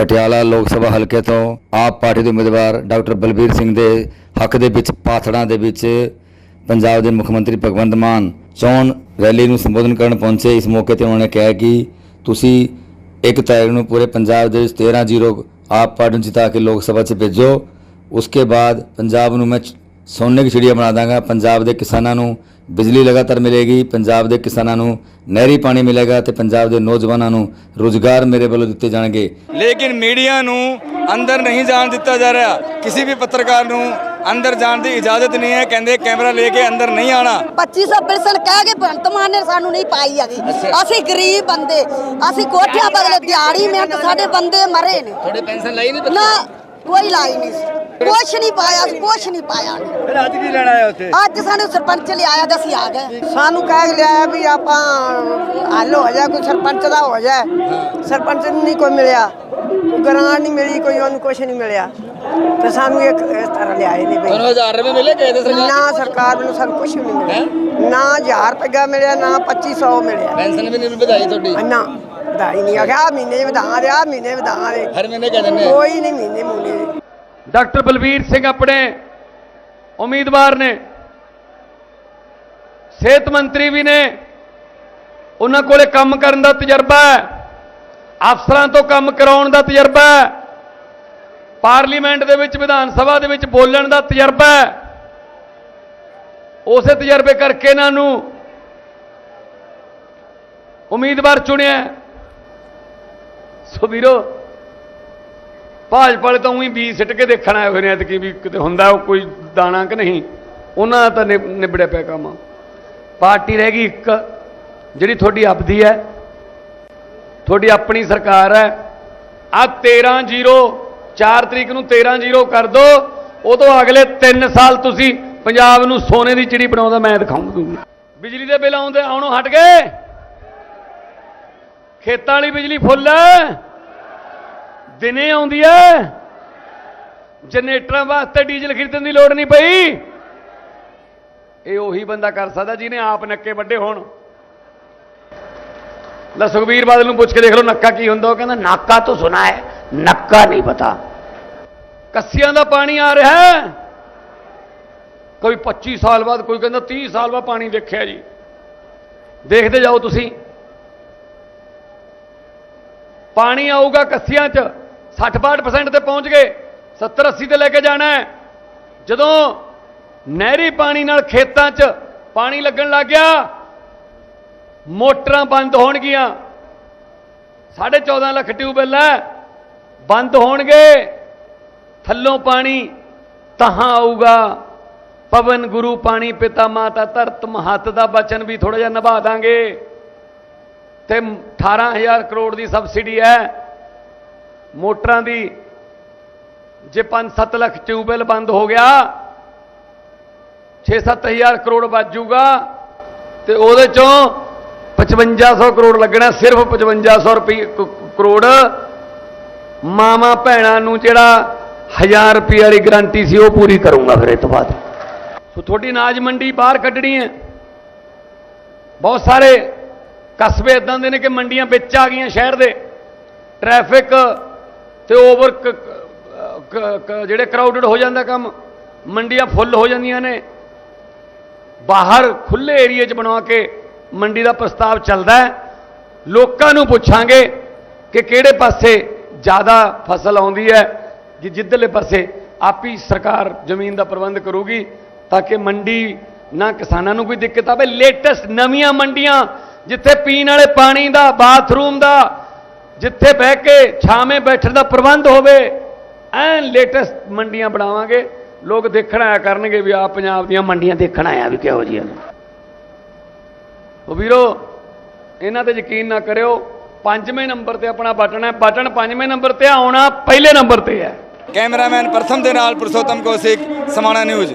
ਪਟਿਆਲਾ ਲੋਕ ਸਭਾ ਹਲਕੇ ਤੋਂ ਆਪ ਪਾਰਟੀ ਦੇ ਉਮੀਦਵਾਰ ਡਾਕਟਰ ਬਲਬੀਰ ਸਿੰਘ ਦੇ ਹੱਕ ਦੇ ਵਿੱਚ ਪਾਥੜਾਂ ਦੇ ਵਿੱਚ ਪੰਜਾਬ ਦੇ ਮੁੱਖ ਮੰਤਰੀ ਭਗਵੰਤ ਮਾਨ ਚੋਣ ਰੈਲੀ ਨੂੰ ਸੰਬੋਧਨ ਕਰਨ ਪਹੁੰਚੇ। ਇਸ ਮੌਕੇ ਤੇ ਉਹਨਾਂ ਨੇ ਕਿਹਾ ਕਿ ਤੁਸੀਂ ਇੱਕ ਤਾਰੀਖ ਨੂੰ ਪੂਰੇ ਪੰਜਾਬ ਦੇ ਵਿੱਚ 13 ਜ਼ੀਰੋ ਆਪ ਪਾਰਟੀ ਨੂੰ ਜਿਤਾ ਕੇ ਲੋਕ ਸਭਾ 'ਚ ਭੇਜੋ। ਉਸਕੇ ਬਾਅਦ ਪੰਜਾਬ ਨੂੰ ਮੈਂ ਸੋਨੇ ਦੀ ਚਿੜੀਆ ਬਣਾ ਦਾਂਗਾ। ਪੰਜਾਬ ਦੇ ਕਿਸਾਨਾਂ ਨੂੰ ਬਿਜਲੀ ਲਗਾਤਾਰ ਮਿਲੇਗੀ ਪੰਜਾਬ ਦੇ ਕਿਸਾਨਾਂ ਨੂੰ ਨਹਿਰੀ ਪਾਣੀ ਮਿਲੇਗਾ ਤੇ ਪੰਜਾਬ ਦੇ ਨੌਜਵਾਨਾਂ ਨੂੰ ਰੋਜ਼ਗਾਰ ਮੇਰੇ ਵੱਲੋਂ ਦਿੱਤੇ ਜਾਣਗੇ। ਲੇਕਿਨ ਮੀਡੀਆ ਨੂੰ ਅੰਦਰ ਨਹੀਂ ਜਾਣ ਦਿੱਤਾ ਜਾ ਰਿਹਾ। ਕਿਸੇ ਵੀ ਪੱਤਰਕਾਰ ਨੂੰ ਅੰਦਰ ਜਾਣ ਦੀ ਇਜਾਜ਼ਤ ਨਹੀਂ ਹੈ। ਕਹਿੰਦੇ ਕੈਮਰਾ ਲੈ ਕੇ ਅੰਦਰ ਨਹੀਂ ਆਣਾ। 2500 ਪਿਲਸਨ ਕਹਿ ਕੇ ਭਗਵੰਤ ਮਾਨ ਨੇ ਸਾਨੂੰ ਨਹੀਂ ਪਾਈ ਹੈਗੀ। ਅਸੀਂ ਗਰੀਬ ਬੰਦੇ। ਅਸੀਂ ਕੋਠਿਆਂ ਬਦਲੇ ਦਿਹਾੜੀ ਮਿਹਨਤ ਸਾਡੇ ਬੰਦੇ ਮਰੇ ਨੇ। ਤੁਹਾਡੇ ਪੈਨਸ਼ਨ ਲਈ ਨਹੀਂ ਨਾ ਕੋਈ ਲਾਈ ਨਹੀਂ ਸੀ। ਕੁਛ ਨਹੀਂ ਪਾਇਆ ਸੀ, ਕੁਛ ਨਹੀਂ ਪਾਇਆ। ਫਿਰ ਅੱਜ ਕੀ ਲੈਣਾ ਹੈ ਉੱਥੇ? ਅੱਜ ਸਾਨੂੰ ਸਰਪੰਚ ਲਿਆਇਆ ਤਾਂ ਅਸੀਂ ਆ ਗਏ। ਸਾਨੂੰ ਕਹਿ ਲਿਆ ਵੀ ਆਪਾਂ ਹੱਲ ਹੋ ਜਾ ਕੋਈ ਸਰਪੰਚ ਦਾ ਹੋ ਜਾ ਸਰਪੰਚ ਨੂੰ ਨਹੀਂ ਕੋਈ ਮਿਲਿਆ। ਗ੍ਰਾਂਟ ਨਹੀਂ ਮਿਲੀ ਕੋਈ ਉਹਨੂੰ ਕੁਝ ਨਹੀਂ ਮਿਲਿਆ। ਤੇ ਸਾਨੂੰ ਇੱਕ ਇਸ ਤਰ੍ਹਾਂ ਲਿਆਏ ਨੇ ਬਈ। ਤੁਹਾਨੂੰ 1000 ਰੁਪਏ ਮਿਲੇ ਗਏ ਤੇ ਸਰਕਾਰ ਨਾ ਸਰਕਾਰ ਵੱਲੋਂ ਸਾਨੂੰ ਕੁਝ ਵੀ ਨਹੀਂ ਮਿਲਿਆ। ਨਾ 1000 ਰੁਪਇਆ ਮਿਲਿਆ ਨਾ 2500 ਮਿਲਿਆ। ਪੈਨਸ਼ਨ ਵੀ ਨਹੀਂ ਵਧਾਈ ਤੁਹਾਡੀ? ਨਾ। ਵਧਾਈ ਨਹੀਂ। ਆਖਿਆ ਆਹ ਮਹੀਨੇ ਵਧਾ ਦੇ ਆ ਮਹੀਨੇ ਵਧਾ ਦੇ। ਹਰ ਮਹੀਨੇ ਕਹਿ ਦਿੰਦੇ ਕੋਈ ਨਹੀਂ ਮਹੀਨੇ ਮੂਨੇ ਡਾਕਟਰ ਬਲਬੀਰ ਸਿੰਘ ਆਪਣੇ ਉਮੀਦਵਾਰ ਨੇ ਸਿਹਤ ਮੰਤਰੀ ਵੀ ਨੇ ਉਹਨਾਂ ਕੋਲੇ ਕੰਮ ਕਰਨ ਦਾ ਤਜਰਬਾ ਹੈ ਅਫਸਰਾਂ ਤੋਂ ਕੰਮ ਕਰਾਉਣ ਦਾ ਤਜਰਬਾ ਹੈ ਪਾਰਲੀਮੈਂਟ ਦੇ ਵਿੱਚ ਵਿਧਾਨ ਸਭਾ ਦੇ ਵਿੱਚ ਬੋਲਣ ਦਾ ਤਜਰਬਾ ਹੈ। ਉਸੇ ਤਜਰਬੇ ਕਰਕੇ ਇਹਨਾਂ ਨੂੰ ਉਮੀਦਵਾਰ ਚੁਣਿਆ ਹੈ। ਸੋ ਵੀਰੋ। ਭਾਜਪਾ ਵਾਲੇ ਤਾਂ ਉਹੀ ਬੀਜ ਸਿੱਟ ਕੇ ਦੇਖਣ ਆਏ ਹੋਏ ਨੇ ਐਤਕੀ ਵੀ ਕਿਤੇ ਹੁੰਦਾ ਉਹ ਕੋਈ ਦਾਣਾ ਕਿ ਨਹੀਂ। ਉਹਨਾਂ ਦਾ ਤਾਂ ਨਿਬ- ਨਿਬੜਿਆ ਪਿਆ ਕੰਮ। ਪਾਰਟੀ ਰਹਿ ਗਈ ਇੱਕ, ਜਿਹੜੀ ਤੁਹਾਡੀ ਆਪਦੀ ਹੈ। ਤੁਹਾਡੀ ਆਪਣੀ ਸਰਕਾਰ ਹੈ। ਆ 13 ਜ਼ੀਰੋ 4 ਤਰੀਕ ਨੂੰ 13 ਜ਼ੀਰੋ ਕਰ ਦੋ। ਉਦੋਂ ਅਗਲੇ 3 ਸਾਲ ਤੁਸੀਂ ਪੰਜਾਬ ਨੂੰ ਸੋਨੇ ਦੀ ਚਿੜੀ ਬਣਾਉਂਦਾ ਮੈਂ ਦਿਖਾਉਂਗਾ ਬਿਜਲੀ ਦੇ ਬਿੱਲ ਆਉਂਦੇ, ਆਉਣੋਂ ਹਟ ਗਏ। ਖੇਤਾਂ ਵਾਲੀ ਬਿਜਲੀ ਫੁੱਲ ਹੈ। ਦਿਨੇ ਆਉਂਦੀ ਐ। ਜਨਰੇਟਰਾਂ ਵਾਸਤੇ ਡੀਜ਼ਲ ਖਰੀਦਣ ਦੀ ਲੋੜ ਨਹੀਂ ਪਈ। ਇਹ ਉਹੀ ਬੰਦਾ ਕਰ ਸਕਦਾ ਜਿਹਨੇ ਆਪ ਨੱਕੇ ਵੱਡੇ ਹੋਣ। ਲੈ ਸੁਖਬੀਰ ਬਾਦਲ ਨੂੰ ਪੁੱਛ ਕੇ ਦੇਖ ਲਓ ਨੱਕਾ ਕੀ ਹੁੰਦਾ। ਉਹ ਕਹਿੰਦਾ, ਨਾਕਾ ਤੋਂ ਸੁਣਾ ਹੈ, ਨੱਕਾ ਨਹੀਂ ਪਤਾ। ਕੱਸੀਆਂ ਦਾ ਪਾਣੀ ਆ ਰਿਹਾ ਹੈ। ਕੋਈ 25 ਸਾਲ ਬਾਅਦ, ਕੋਈ ਕਹਿੰਦਾ 30 ਸਾਲ ਬਾਅਦ ਪਾਣੀ ਦੇਖਿਆ ਜੀ। ਦੇਖਦੇ ਜਾਓ ਤੁਸੀਂ। ਪਾਣੀ ਆਊਗਾ ਕੱਸੀਆਂ 'ਚ। 60-62% ਤੇ ਪਹੁੰਚ ਗਏ। 70-80 ਤੇ ਲੈ ਕੇ ਜਾਣਾ ਹੈ। ਜਦੋਂ ਨਹਿਰੀ ਪਾਣੀ ਨਾਲ ਖੇਤਾਂ 'ਚ ਪਾਣੀ ਲੱਗਣ ਲੱਗ ਗਿਆ, ਮੋਟਰਾਂ ਬੰਦ ਹੋਣਗੀਆਂ। 14.5 ਲੱਖ ਟਿਊਬਵੈੱਲ ਹੈ, ਬੰਦ ਹੋਣਗੇ। ਥੱਲੋਂ ਪਾਣੀ ਤਹਾਂ ਆਊਗਾ। ਪਵਨ ਗੁਰੂ ਪਾਣੀ ਪਿਤਾ ਮਾਤਾ ਧਰਤ ਮਹੱਤ ਦਾ ਬਚਨ ਵੀ ਥੋੜਾ ਜਿਹਾ ਨਿਭਾ ਦਾਂਗੇ। ਤੇ 18000 ਕਰੋੜ ਦੀ ਸਬਸਿਡੀ ਹੈ। ਮੋਟਰਾਂ ਦੀ ਜੇ 5-7 ਲੱਖ ਟਿਊਬਵੈਲ ਬੰਦ ਹੋ ਗਿਆ 6-7000 ਕਰੋੜ ਬਚੂਗਾ ਤੇ ਉਹਦੇ ਚੋਂ 5500 ਕਰੋੜ ਲੱਗਣਾ, ਸਿਰਫ 5500 ਰੁਪਏ ਕਰੋੜ। ਮਾਮਾ ਭੈਣਾਂ ਨੂੰ ਜਿਹੜਾ 1000 ਰੁਪਏ ਵਾਲੀ ਗਾਰੰਟੀ ਸੀ, ਉਹ ਪੂਰੀ ਕਰੂੰਗਾ ਫਿਰ ਇਹ ਤੋਂ ਬਾਅਦ। ਸੋ ਤੁਹਾਡੀ ਅਨਾਜ ਮੰਡੀ ਬਾਹਰ ਕੱਢਣੀ ਹੈ। ਬਹੁਤ ਸਾਰੇ ਕਸਬੇ ਇਦਾਂ ਦੇ ਨੇ ਕਿ ਮੰਡੀਆਂ ਵਿੱਚ ਆ ਗਈਆਂ ਸ਼ਹਿਰ ਦੇ। ਟ੍ਰੈਫਿਕ ਤੇ ਓਵਰ ਜਿਹੜੇ ਕਰਾਊਡਡ ਹੋ ਜਾਂਦਾ ਕੰਮ, ਮੰਡੀਆਂ ਫੁੱਲ ਹੋ ਜਾਂਦੀਆਂ ਨੇ। ਬਾਹਰ ਖੁੱਲੇ ਏਰੀਏ 'ਚ ਬਣਾ ਕੇ ਮੰਡੀ ਦਾ ਪ੍ਰਸਤਾਵ ਚੱਲਦਾ ਹੈ। ਲੋਕਾਂ ਨੂੰ ਪੁੱਛਾਂਗੇ ਕਿ ਕਿਹੜੇ ਪਾਸੇ ਜ਼ਿਆਦਾ ਫਸਲ ਆਉਂਦੀ ਹੈ, ਕਿ ਜਿੱਧਰਲੇ ਪਾਸੇ ਆਪੀ ਸਰਕਾਰ ਜ਼ਮੀਨ ਦਾ ਪ੍ਰਬੰਧ ਕਰੂਗੀ, ਤਾਂ ਕਿ ਮੰਡੀ ਨਾ ਕਿਸਾਨਾਂ ਨੂੰ ਕੋਈ ਦਿੱਕਤ ਆਵੇ। ਲੇਟੈਸਟ ਨਵੀਆਂ ਮੰਡੀਆਂ, ਜਿੱਥੇ ਪੀਣ ਵਾਲੇ ਪਾਣੀ ਦਾ ਬਾਥਰੂਮ ਦਾ ਜਿੱਥੇ ਬਹਿ ਕੇ ਛਾਵੇਂ ਬੈਠਣ ਦਾ ਪ੍ਰਬੰਧ ਹੋਵੇ, ਐਨ ਲੇਟੈਸਟ ਮੰਡੀਆਂ ਬਣਾਵਾਂਗੇ। ਲੋਕ ਦੇਖਣ ਆਇਆ ਕਰਨਗੇ ਵੀ ਆ ਪੰਜਾਬ ਦੀਆਂ ਮੰਡੀਆਂ ਦੇਖਣ ਆਇਆ ਵੀ ਕਿਹੋ ਜਿਹੀਆਂ ਨੇ। ਉਹ ਵੀਰੋ, ਇਹਨਾਂ ਤੇ ਯਕੀਨ ਨਾ ਕਰਿਓ, ਪੰਜਵੇਂ ਨੰਬਰ ਤੇ ਆਪਣਾ ਬਟਨ ਹੈ। ਬਟਨ ਪੰਜਵੇਂ ਨੰਬਰ ਤੇ ਆਉਣਾ ਪਹਿਲੇ ਨੰਬਰ ਤੇ ਹੈ। ਕੈਮਰਾਮੈਨ ਪ੍ਰਥਮ ਦੇ ਨਾਲ ਪੁਰਸ਼ੋਤਮ ਕੌਸ਼ਿਕ, ਸਮਾਣਾ ਨਿਊਜ਼।